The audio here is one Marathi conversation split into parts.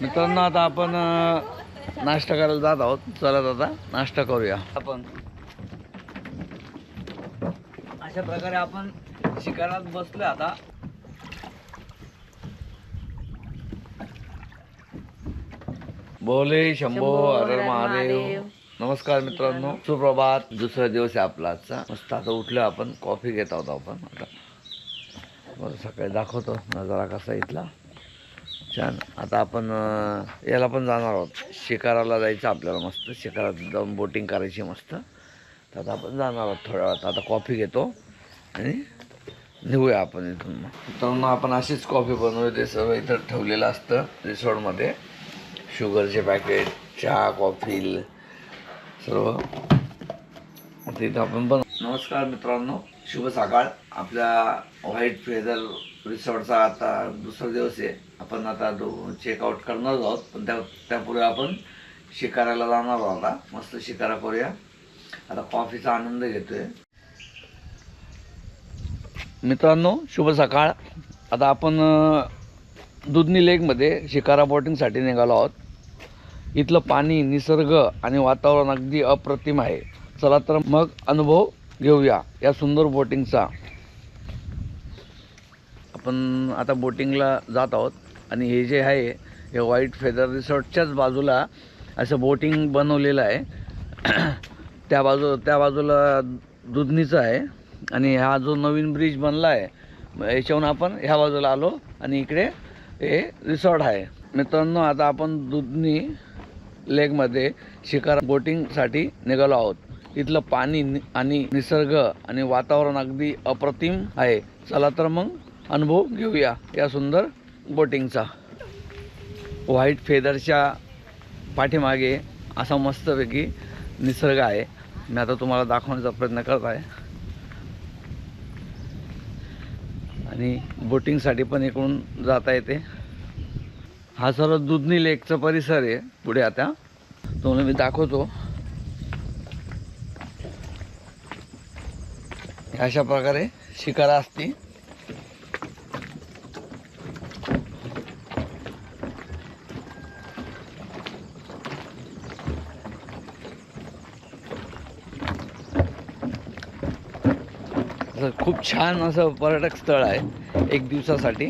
मित्रांनो आता आपण नाश्ता करायला जात आहोत. चला आता नाश्ता करूया. आपण अशा प्रकारे आपण शिकारात बसलो आता. बोले शंभो हर महादेव. नमस्कार मित्रांनो. सुप्रभात दुसरा दिवस आहे आपला आजचा. मस्त आता उठलो आपण कॉफी घेत आहोत आपण. आता. बरं सकाळी दाखवतो नजारा कसा इथला. छान. आता आपण याला पण जाणार आहोत. शिकाराला जायचं आपल्याला मस्त. शिकारात जाऊन बोटिंग करायची मस्त. तर आता आपण जाणार आहोत थोड्या वेळात. आता कॉफी घेतो आणि निघूया आपण इथून मग. आपण अशीच कॉफी बनवू ते सर्व इथं ठेवलेलं असतं रिसॉर्टमध्ये. शुगरचे पॅकेट चहा कॉफी सर्व. तिथं आपण बन नमस्कार मित्रांनो. शुभ सकाळ. आपल्या व्हाईट फेदर रिसॉर्टचा आता दुसरा दिवस आहे. आपण आता चेकआउट करणार आहोत. पण त्या त्यापूर्वी आपण शिकाराला जाणार आहोत आता. मस्त शिकारा करूया. आता कॉफीचा आनंद घेतोय. मित्रांनो शुभ सकाळ. आता आपण दुधनी लेकमध्ये शिकारा बोटिंगसाठी निघालो आहोत. इथलं पाणी निसर्ग आणि वातावरण अगदी अप्रतिम आहे. चला तर मग अनुभव घेऊया या सुंदर बोटिंगचा आपण आता बोटिंगला जात आहोत. आणि हे जे आहे हे व्हाईट फेदर रिसॉर्टच्याच बाजूला असं बोटिंग बनवलेलं आहे. त्या बाजू त्या बाजूला दुधनीचं आहे. आणि हा जो नवीन ब्रिज बनला आहे याच्याहून आपण ह्या बाजूला आलो आणि इकडे हे रिसॉर्ट आहे. मित्रांनो आता आपण दुधनी लेकमध्ये शिकार बोटिंगसाठी निघालो आहोत. इथलं पाणी नि- आणि निसर्ग आणि वातावरण अगदी अप्रतिम आहे. चला तर मग अनुभव घेऊया या सुंदर बोटिंगचा. व्हाईट फेदरच्या पाठीमागे असा मस्तपैकी निसर्ग आहे. मी आता तुम्हाला दाखवण्याचा प्रयत्न करत आहे. आणि बोटिंगसाठी पण इकडून जाता येते. हा सर्व दुधनी लेकचा परिसर आहे पुढे आता. तुम्हाला मी दाखवतो. अशा प्रकारे शिकारा असते असं खूप छान असं पर्यटक स्थळ आहे एक दिवसासाठी.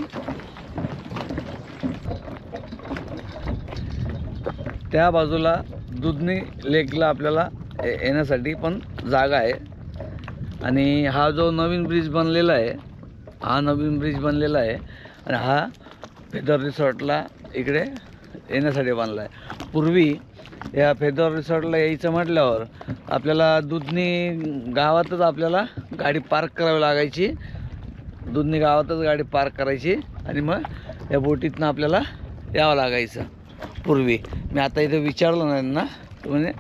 त्या बाजूला दुधनी लेकला आपल्याला ये- येण्यासाठी पण जागा आहे. आणि हा जो नवीन ब्रिज बनलेला आहे हा नवीन ब्रिज बनलेला आहे आणि हा फेदर रिसॉर्टला इकडे येण्यासाठी बांधला आहे. पूर्वी या फेदर रिसॉर्टला यायचं म्हटल्यावर आपल्याला दुधनी गावातच आपल्याला गाडी पार्क करावी लागायची. दोन्ही गावातच गाडी पार्क करायची आणि मग या बोटीतनं आपल्याला यावं लागायचं. पूर्वी मी आता इथं विचारलं नाही ना तर म्हणे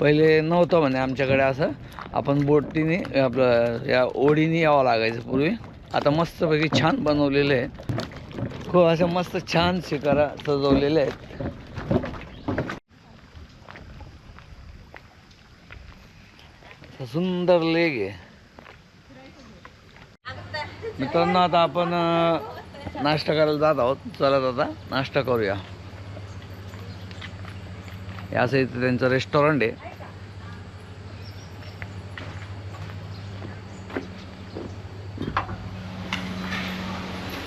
पहिले नव्हतं म्हणे आमच्याकडे असं. आपण बोटीने आपलं या ओढीने यावं लागायचं पूर्वी. आता मस्तपैकी छान बनवलेलं आहे खूप असं मस्त छान शिकारा सजवलेले आहेत. सुंदर लेग आहे. मित्रांनो आता आपण नाश्ता करायला जात आहोत. चला आता नाश्ता करूया. हे असं इथं त्यांचं रेस्टॉरंट आहे.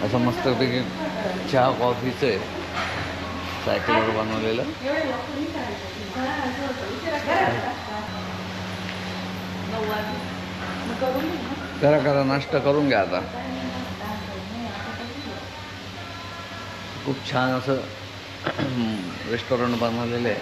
असं मस्तपैकी चहा कॉफीचं आहे. सायकलवर बनवलेलं. करा करा नाश्ता करून घ्या आता. खूप छान असं रेस्टॉरंट बनवलेलं आहे.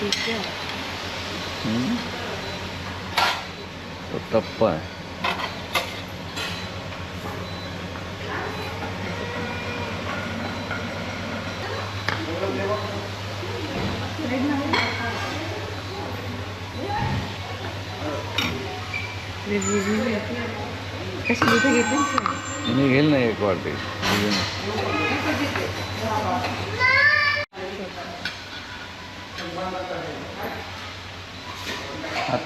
घे हम्म. तो टप्पा आहे मी घेईल ना एक वाटी अजून. हात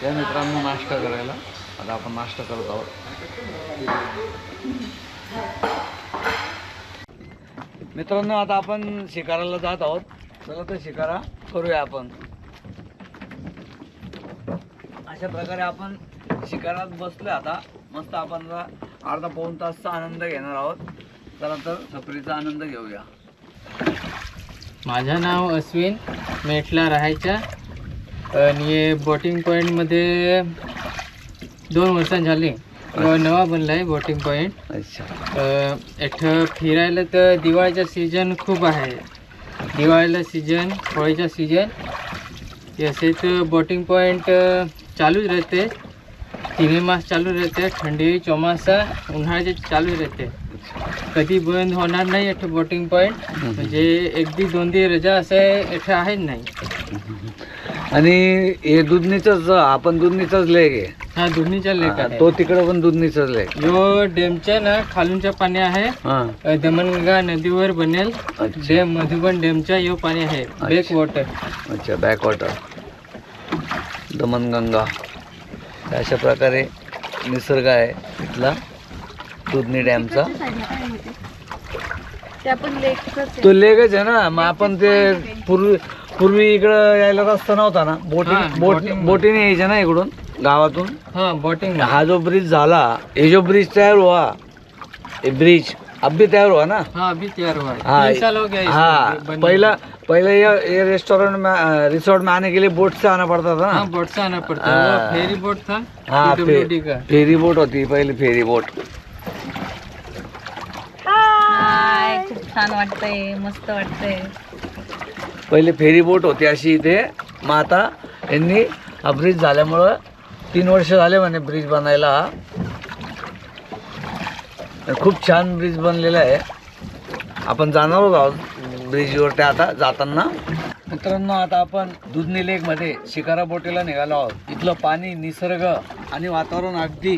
त्या मित्रांनो नाश्ता करायला. आता आपण नाश्ता करत आहोत. मित्रांनो आता आपण शिकाराला जात आहोत. चला तर शिकारा करूया आपण. अशा प्रकारे आपण शिकारात बसलोय आता. मस्त आपण अर्धा पाऊण तासचा आनंद घेणार आहोत. चला तर सफरीचा आनंद घेऊया. माझं नाव अश्विन मेटला राहायच्या आणि बोटिंग पॉईंटमध्ये दोन वर्ष झाली. नवा बनला आहे बोटिंग पॉईंट अच्छा. इथं फिरायला तर दिवाळीचा सीजन खूप आहे. दिवाळीला सीजन होळीचा सीजन असे तर बोटिंग पॉईंट चालूच राहते. तिन्ही मास चालू राहते थंडी चोमासा उन्हाळ्याचे चालू राहते कधी बंद होणार नाही इथं बोटिंग पॉईंट म्हणजे एक दी दोन दी रजा असं इथं आहेच नाही आणि हे दुधनीचंच आपण दुधनीचंच लेक आहे हा दोन्हीच्या लेक हा, आहे तो तिकडे पण दुधनीचंच लेक जो डेमच्या ना खालूनच्या पाणी आहे हा अ, दमणगंगा नदीवर बनेल अच्छा डेम मधुबन डेमच्या यो पाणी आहे बॅक वॉटर अच्छा बॅकवॉटर दमनगंगा अशा प्रकारे निसर्ग आहे इथला दुधनी डॅमचा. तो? लेकच आहे ना मग आपण ते पूर्वी पूर्वी इकडं यायला रस्ता नव्हता ना. हा, बोटिंग बोट boating. बोटीने यायच्या ना इकडून गावातून. हा बोटिंग हा जो ब्रिज झाला ये जो ब्रिज तयार हुआ ये ब्रिज अब भी तैयार हुआ ना. हाँ अभी तैयार हुआ है हाँ साल हो गया हाँ पहला। पहले ये ये रेस्टोरेंट में रिसोर्ट में आने के लिए बोट से आना पड़ता था हाँ ना? बोट से आना पड़ता। वो फेरी बोट था हाँ PWD फे- का। फेरी बोट होती पहले फेरी बोट हाय खूप छान वाटतंय मस्त वाटतंय. पहिले फेरी बोट होती अशी इथे मग आता यांनी हा ब्रिज झाल्यामुळं तीन वर्ष झाले म्हणे ब्रिज बनायला हा. खूप छान ब्रिज बनलेला आहे. आपण जाणारच आहोत ब्रिजवर ते आता जाताना. मित्रांनो आता आपण दुधनी लेकमध्ये शिकारा बोटीला निघालो आहोत. इथलं पाणी निसर्ग आणि वातावरण अगदी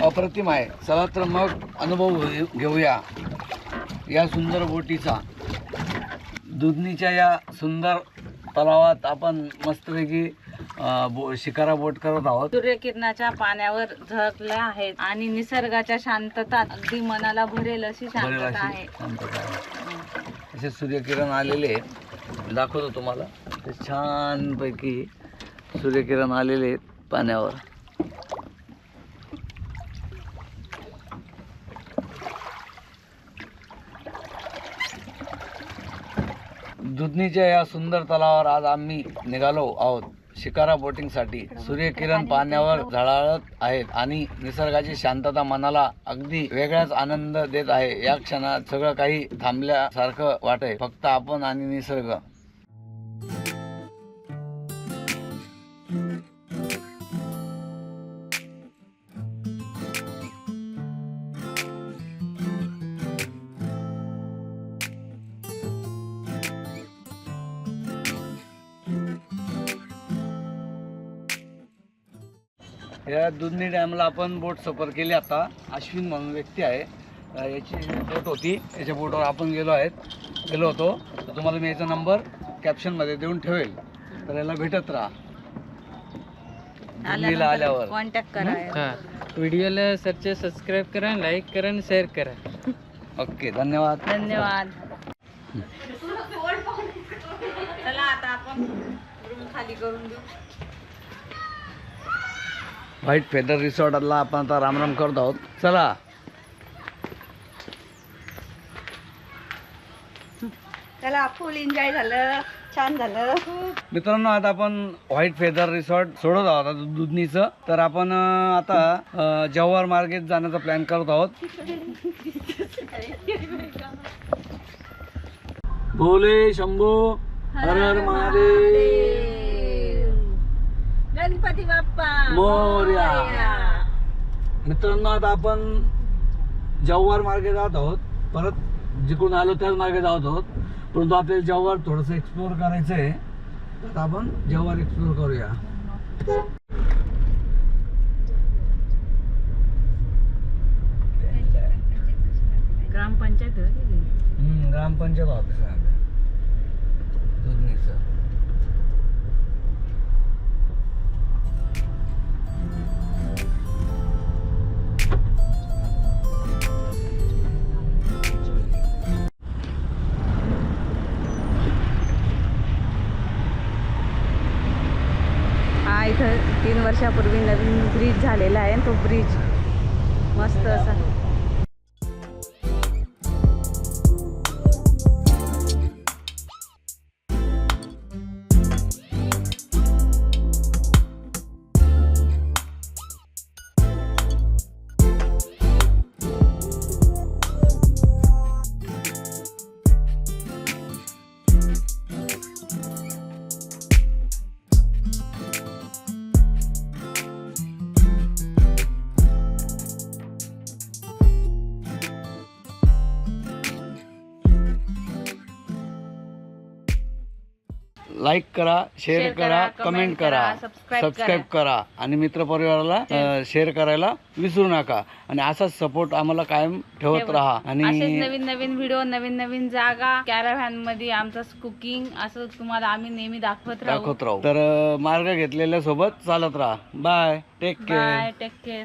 अप्रतिम आहे. चला तर मग अनुभव घेऊ- घेऊया या सुंदर बोटीचा. दुधनीच्या या सुंदर तलावात आपण मस्तपैकी बो शिकारा बोट करत आहोत. सूर्यकिरणाच्या पाण्यावर झळकल्या आहेत आणि निसर्गाच्या शांतता अगदी मनाला भरेल अशी शांतता आहे. असे सूर्यकिरण आलेले आहेत. दाखवतो तुम्हाला. ते छानपैकी सूर्यकिरण आलेले आहेत पाण्यावर. दुधनीच्या या सुंदर तलावावर आज आम्ही निघालो आहोत. शिकारा बोटिंगसाठी सूर्यकिरण पाण्यावर झळाळत आहेत आणि निसर्गाची शांतता मनाला अगदी वेगळाच आनंद देत आहे. या क्षणात सगळं काही थांबल्यासारखं वाटत फक्त आपण आणि निसर्ग. या दुधनी डॅमला आपण बोट सफर केली आता. अश्विन म्हणून व्यक्ती आहे. याची बोट होती. याच्या बोटवर आपण गेलो आहेत. गेलो होतो. तर तुम्हाला मी याचा नंबर कॅप्शनमध्ये देऊन ठेवेल. तर याला भेटत राहा. दुधनीला आल्यावर. कॉन्टॅक्ट करा. हाँ? व्हिडिओला सरच सबस्क्राईब करा लाईक करा आणि शेअर करा. ओके धन्यवाद. धन्यवाद. चला आता आपण रूम खाली करून देऊ. व्हाईट फेदर रिसॉर्टला आपण आता रामराम करत आहोत. चला. त्याला फुल एन्जॉय झालं. छान झालं. मित्रांनो आता आपण व्हाईट फेदर रिसॉर्ट सोडत आहोत. आता दुधनीचं. तर आपण अं, आता अं, जव्हार मार्गेत जाण्याचा प्लॅन करत आहोत. भोले शंभू हर हर महादेव. मोरया. मित्रांनो आता आपण जव्हार मार्गे जात आहोत. परत जिकडून आलो त्याच मार्गे जात आहोत. परंतु आपल्याला जव्हार थोडंसं एक्सप्लोअर करायचं आहे तर आपण जव्हार एक्सप्लोअर करूया. ग्रामपंचायत हम्म, ग्रामपंचायत ऑफिस आहे. दुधनीचं तीन वर्षापूर्वी नवीन ब्रिज झालेला आहे तो ब्रिज मस्त असा. लाईक करा शेअर करा कमेंट करा सबस्क्राईब करा. आणि मित्रपरिवाराला शेअर करायला विसरू नका. आणि असाच सपोर्ट आम्हाला कायम ठेवत. राहा. आणि नवीन नवीन व्हिडिओ नवीन नवीन जागा कॅराव्हॅनमध्ये आमचं कुकिंग असं तुम्हाला आम्ही नेहमी दाखवत दाखवत राहू. तर मार्ग घेतलेल्या सोबत चालत राहा. Bye take care take care